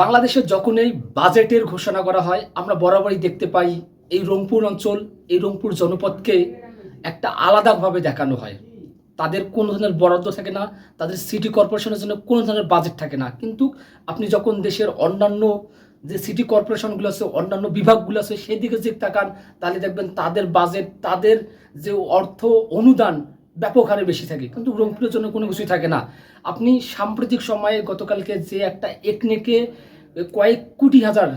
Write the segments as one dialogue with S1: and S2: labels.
S1: বাংলাদেশের যখন এই বাজেটের ঘোষণা করা হয়, আমরা বরাবরই দেখতে পাই এই রংপুর অঞ্চল, এই রংপুর জনপদকে একটা আলাদাভাবে দেখানো হয়। তাদের কোনো ধরনের বরাদ্দ থাকে না, তাদের সিটি কর্পোরেশনের জন্য কোনো ধরনের বাজেট থাকে না। কিন্তু আপনি যখন দেশের অন্যান্য যে সিটি কর্পোরেশনগুলো আছে, অন্যান্য বিভাগগুলো আছে সেই যে তাকান, তাহলে দেখবেন তাদের বাজেট তাদের যে অর্থ অনুদান ব্যাপক হারে বেশি থাকে। কিন্তু রংপুরের জন্য কোনো কিছুই থাকে না। আপনি সাম্প্রতিক সময়ে গতকালকে যে একটা একনেকে কয়েক কোটি হাজার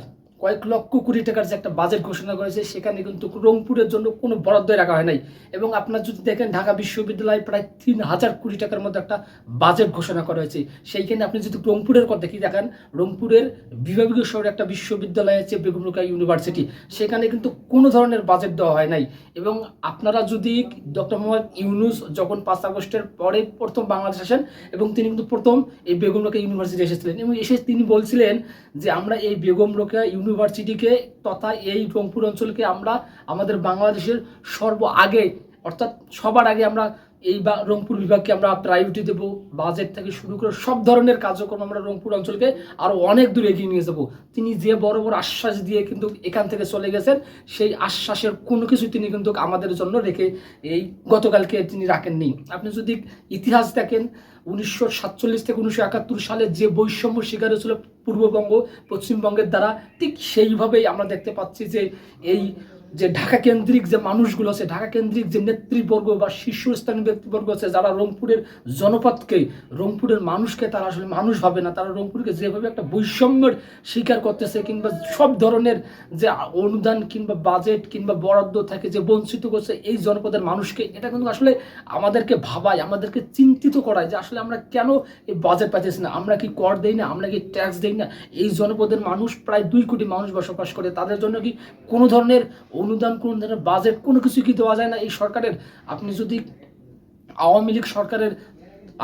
S1: কয়েক লক্ষ কোটি টাকার যে একটা বাজেট ঘোষণা করেছে, সেখানে কিন্তু রংপুরের জন্য কোনো বরাদ্দ রাখা হয় নাই। এবং আপনার যদি দেখেন, ঢাকা বিশ্ববিদ্যালয় প্রায় তিন হাজার কোটি টাকার মধ্যে একটা বাজেট ঘোষণা করা হয়েছে। সেইখানে আপনি যদি রংপুরের কথা কি দেখেন, রংপুরের বিভাগীয় শহরে একটা বিশ্ববিদ্যালয় আছে, বেগমরুকা ইউনিভার্সিটি। সেখানে কিন্তু কোনো ধরনের বাজেট দেওয়া হয় নাই। এবং আপনারা যদি ডক্টর মোহাম্মদ ইউনুস যখন পাঁচ আগস্টের পরে প্রথম বাংলাদেশ আসেন, এবং তিনি কিন্তু প্রথম এই বেগম রোকেয়া ইউনিভার্সিটি এসেছিলেন। এবং এসে তিনি বলছিলেন যে, আমরা এই বেগম রোকেয়া ইউনিভার্সিটিকে তথা এই রংপুর অঞ্চলকে আমরা আমাদের বাংলাদেশের সর্ব আগে অর্থাৎ সবার আগে আমরা এই বা রংপুর বিভাগকে আমরা প্রায়োরিটি দেব বাজেট থেকে শুরু করে সব ধরনের কার্যক্রম আমরা রংপুর অঞ্চলকে আরও অনেক দূর এগিয়ে নিয়ে যাব। তিনি যে বড় বড় আশ্বাস দিয়ে কিন্তু এখান থেকে চলে গেছেন, সেই আশ্বাসের কোনো কিছু তিনি কিন্তু আমাদের জন্য রেখে এই গতকালকে তিনি রাখেননি। আপনি যদি ইতিহাস দেখেন, উনিশশো সাতচল্লিশ থেকে উনিশশো একাত্তর সালে যে বৈষম্য শিকার হয়েছিল পূর্ববঙ্গ, পশ্চিমবঙ্গের দ্বারা, ঠিক সেইভাবেই আমরা দেখতে পাচ্ছি যে এই যে ঢাকা কেন্দ্রিক যে মানুষগুলো আছে, ঢাকা কেন্দ্রিক যে নেতৃবর্গ বা শীর্ষস্থানীয় ব্যক্তিবর্গ আছে, যারা রংপুরের জনপদকে, রংপুরের মানুষকে তারা আসলে মানুষ ভাবে না, তারা রংপুরকে যেভাবে একটা বৈষম্যের স্বীকার করতেছে কিংবা সব ধরনের যে অনুদান কিংবা বাজেট কিংবা বরাদ্দ থাকে যে বঞ্চিত করছে এই জনপদের মানুষকে, এটা কিন্তু আসলে আমাদেরকে ভাবায়, আমাদেরকে চিন্তিত করায় যে আসলে আমরা কেন এই বাজেট পাইতেছি না, আমরা কি কর দেই না, আমরা কি ট্যাক্স দেই না? এই জনপদের মানুষ প্রায় দুই কোটি মানুষ বসবাস করে, তাদের জন্য কি কোনো ধরনের অনুদান কোনো ধরনের বাজেট কোনো কিছু কি দেওয়া যায় না। এই সরকারের, আপনি যদি আওয়ামী লীগ সরকারের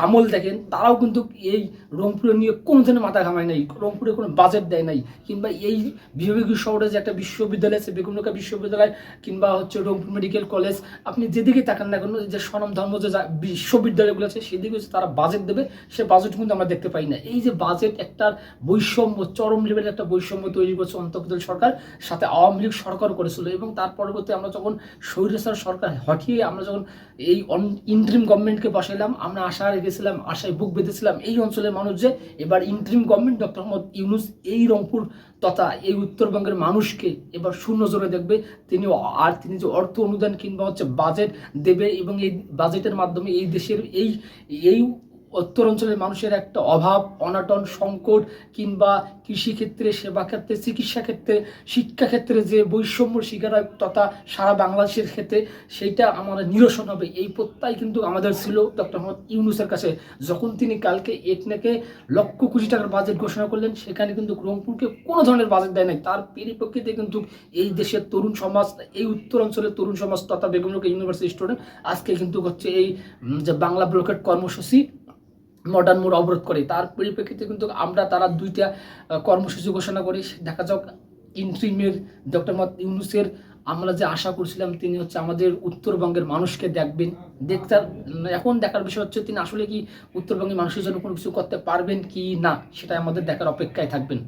S1: আমল দেখেন, তারাও কিন্তু এই রংপুরে নিয়ে কোনো ধরনের মাথা ঘামায় নাই, রংপুরে কোনো বাজেট দেয় নাই। কিংবা এই বিভাগীয় শহরে যে একটা বিশ্ববিদ্যালয় আছে বেগুনকা বিশ্ববিদ্যালয় কিংবা হচ্ছে রংপুর মেডিকেল কলেজ, আপনি যেদিকে তাকান না কেন যে স্বনাম ধর্ম যে বিশ্ববিদ্যালয়গুলো আছে, সেদিকে হচ্ছে তারা বাজেট দেবে, সে বাজেট কিন্তু আমরা দেখতে পাই না। এই যে বাজেট একটা বৈষম্য, চরম লেভেলের একটা বৈষম্য তৈরি করছে অন্তর্বর্তী সরকার, সাথে আওয়ামী লীগ সরকার করেছিল এবং তার পরবর্তী আমরা যখন স্বৈরাচার সরকার হটিয়ে আমরা যখন এই ইন্ট্রিম গভর্নমেন্টকে বসাইলাম, আমরা আশা রেখেছিলাম আশায় বুক বেঁধেছিলাম এই অঞ্চলের মানুষ যে এবার interim government doctor Mohammad Yunus এই রংপুর তথা এই উত্তরবঙ্গের মানুষকে এবার শূন্য জোরে দেখবে। তিনি আর তিনি যে অর্থ অনুদান কিংবা হচ্ছে বাজেট দেবে এবং এই বাজেটের মাধ্যমে এই দেশের এই এই উত্তর অঞ্চলের মানুষের একটা অভাব, অনাটন, সংকট, কিংবা কৃষিক্ষেত্রে সেবা ক্ষেত্রে চিকিৎসা ক্ষেত্রে শিক্ষা ক্ষেত্রে যে বৈষম্য শিকার তথা সারা বাংলাদেশের ক্ষেত্রে, সেইটা আমাদের নিরসন হবে। এই প্রত্যয় কিন্তু আমাদের ছিল ডক্টর মোহাম্মদ ইউনুসের কাছে। যখন তিনি কালকে একনেকে লক্ষ কোটি টাকার বাজেট ঘোষণা করলেন, সেখানে কিন্তু রংপুরকে কোনো ধরনের বাজেট দেয় নাই। তার পরিপ্রেক্ষিতে কিন্তু এই দেশের তরুণ সমাজ, এই উত্তর অঞ্চলের তরুণ সমাজ তথা বেগুনকে ইউনিভার্সিটি স্টুডেন্ট, আজকে কিন্তু হচ্ছে এই যে বাংলা ব্লকেট কর্মসূচি মডার্ন মোড় অবরোধ করে। তার পরিপ্রেক্ষিতে কিন্তু আমরা তারা দুইটা কর্মসূচি ঘোষণা করি। দেখা যাক ইন্ট্রিমের ডক্টর মত ইউনুসের আমরা যে আশা করছিলাম, তিনি হচ্ছে আমাদের উত্তরবঙ্গের মানুষকে দেখবেন। দেখতে এখন দেখার বিষয় হচ্ছে, তিনি আসলে কি উত্তরবঙ্গের মানুষের জন্য কোনো কিছু করতে পারবেন কি না সেটা আমাদের দেখার অপেক্ষায় থাকবেন।